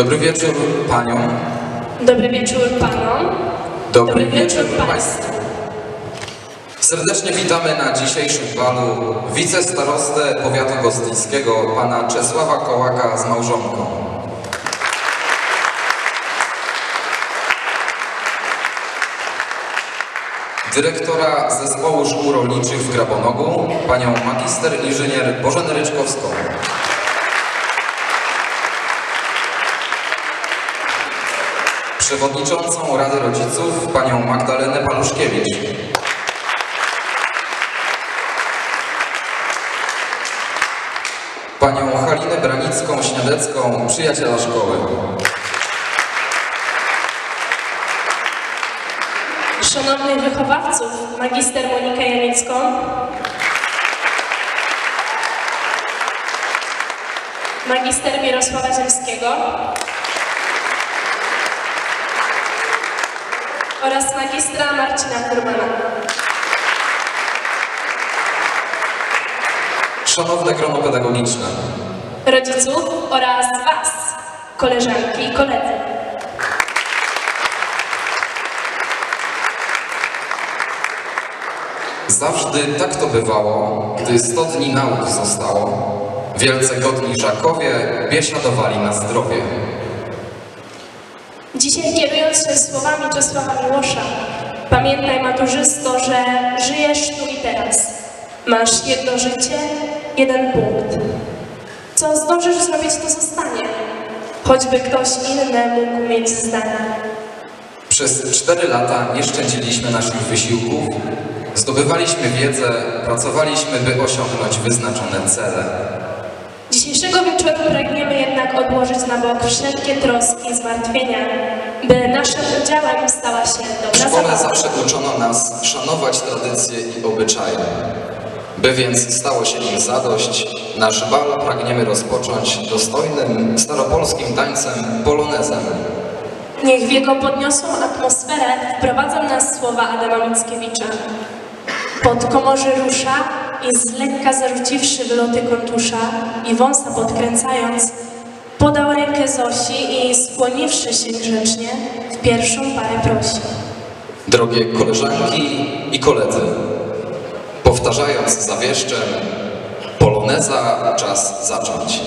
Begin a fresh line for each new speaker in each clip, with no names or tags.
Dobry wieczór paniom.
Dobry wieczór panom.
Dobry wieczór państwu. Serdecznie witamy na dzisiejszym balu wicestarostę powiatu gostyńskiego pana Czesława Kołaka z małżonką. Dyrektora Zespołu Szkół Rolniczych w Grabonogu, panią magister inżynier Bożenę Ryczkowską. Przewodniczącą Rady Rodziców panią Magdalenę Paluszkiewicz. Panią Halinę Branicką-Śniadecką, przyjaciela szkoły.
Szanownych wychowawców, magister Monikę Janicką, magister Mirosława Ziemskiego oraz magistra Marcina Furmana.
Szanowne grono pedagogiczne,
rodziców oraz Was, koleżanki i koledzy.
zawsze tak to bywało, gdy 100 dni nauk zostało. Wielce godni Żakowie biesiadowali na zdrowie.
Dzisiaj kierując się słowami Czesława Miłosza, pamiętaj maturzysto, że żyjesz tu i teraz. Masz jedno życie, jeden punkt. Co zdążysz zrobić, to zostanie. Choćby ktoś inny mógł mieć zdanie.
Przez cztery lata nie szczędziliśmy naszych wysiłków, zdobywaliśmy wiedzę, pracowaliśmy, by osiągnąć wyznaczone cele.
Dzisiejszego wieczoru pragniemy jednak odłożyć na bok wszelkie troski i zmartwienia, by naszym udziałem stała się dobra zabawa.
zawsze uczono nas szanować tradycje i obyczaje. By więc stało się im zadość, nasz bal pragniemy rozpocząć dostojnym staropolskim tańcem polonezem.
Niech w jego podniosłą atmosferę wprowadzą nas słowa Adama Mickiewicza. Pod komorzy rusza i z lekka zarzuciwszy wyloty kontusza i wąsa podkręcając, podał rękę Zosi i skłoniwszy się grzecznie, w pierwszą parę prosi.
Drogie koleżanki i koledzy, powtarzając zawieszczem, poloneza czas zacząć.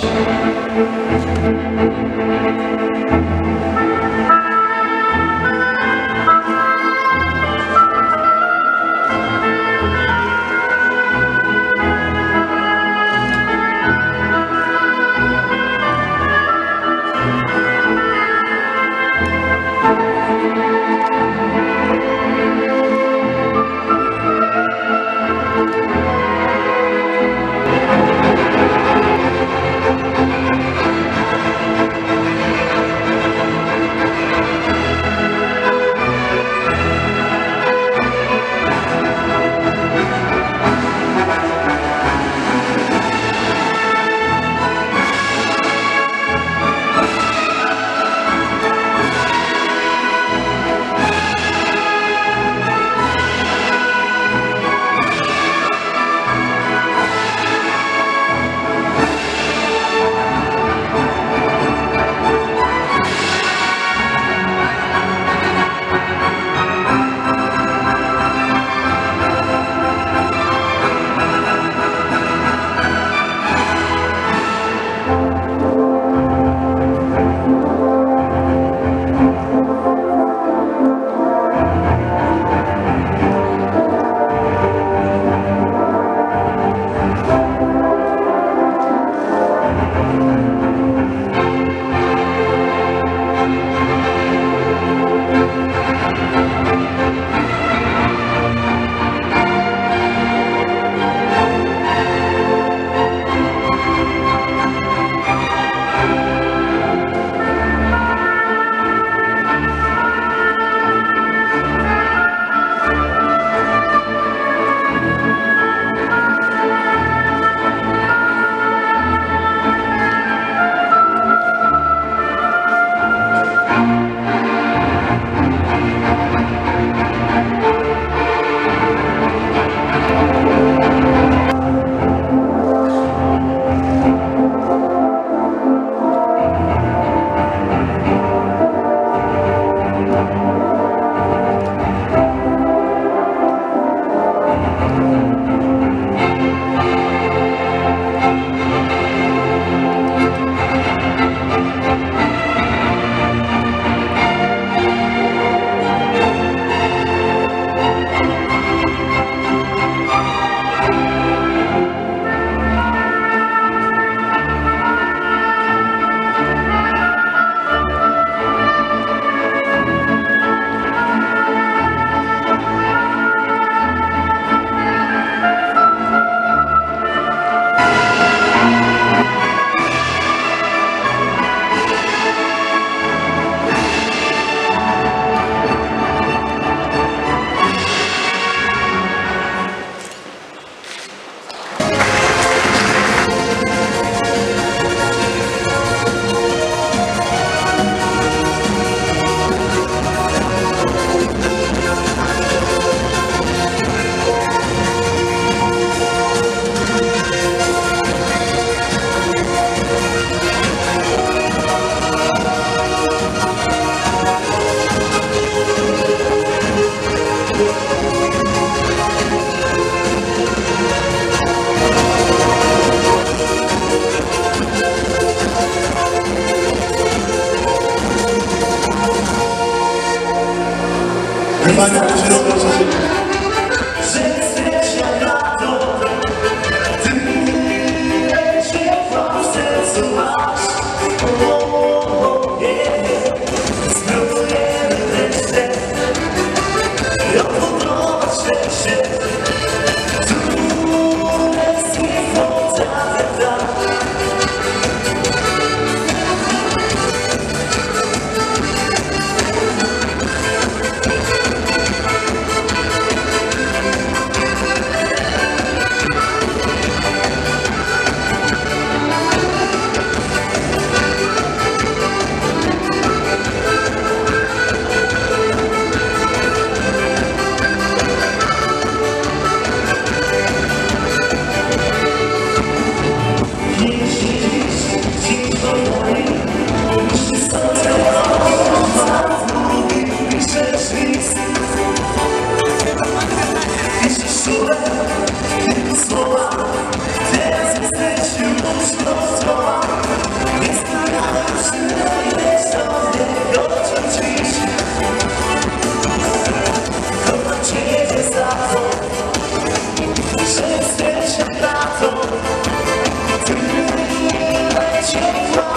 얼마나 부드러워서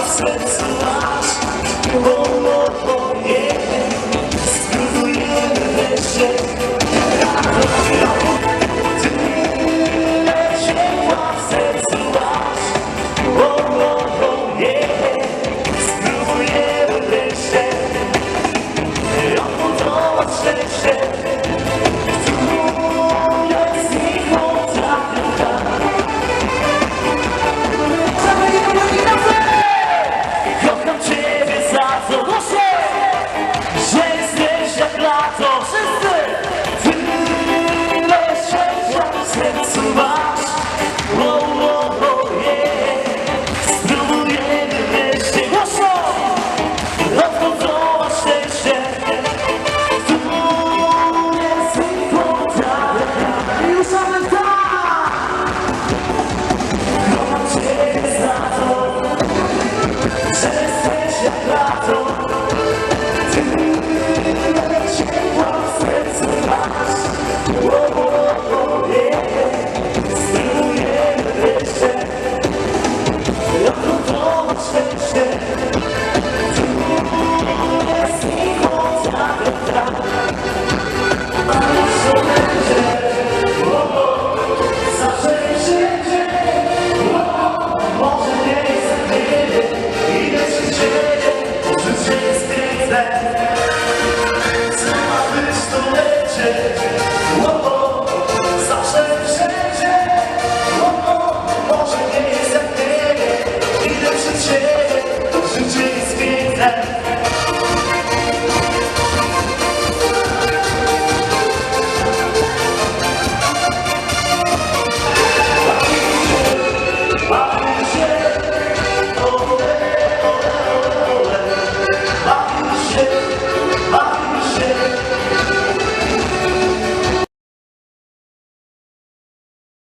серце нас було.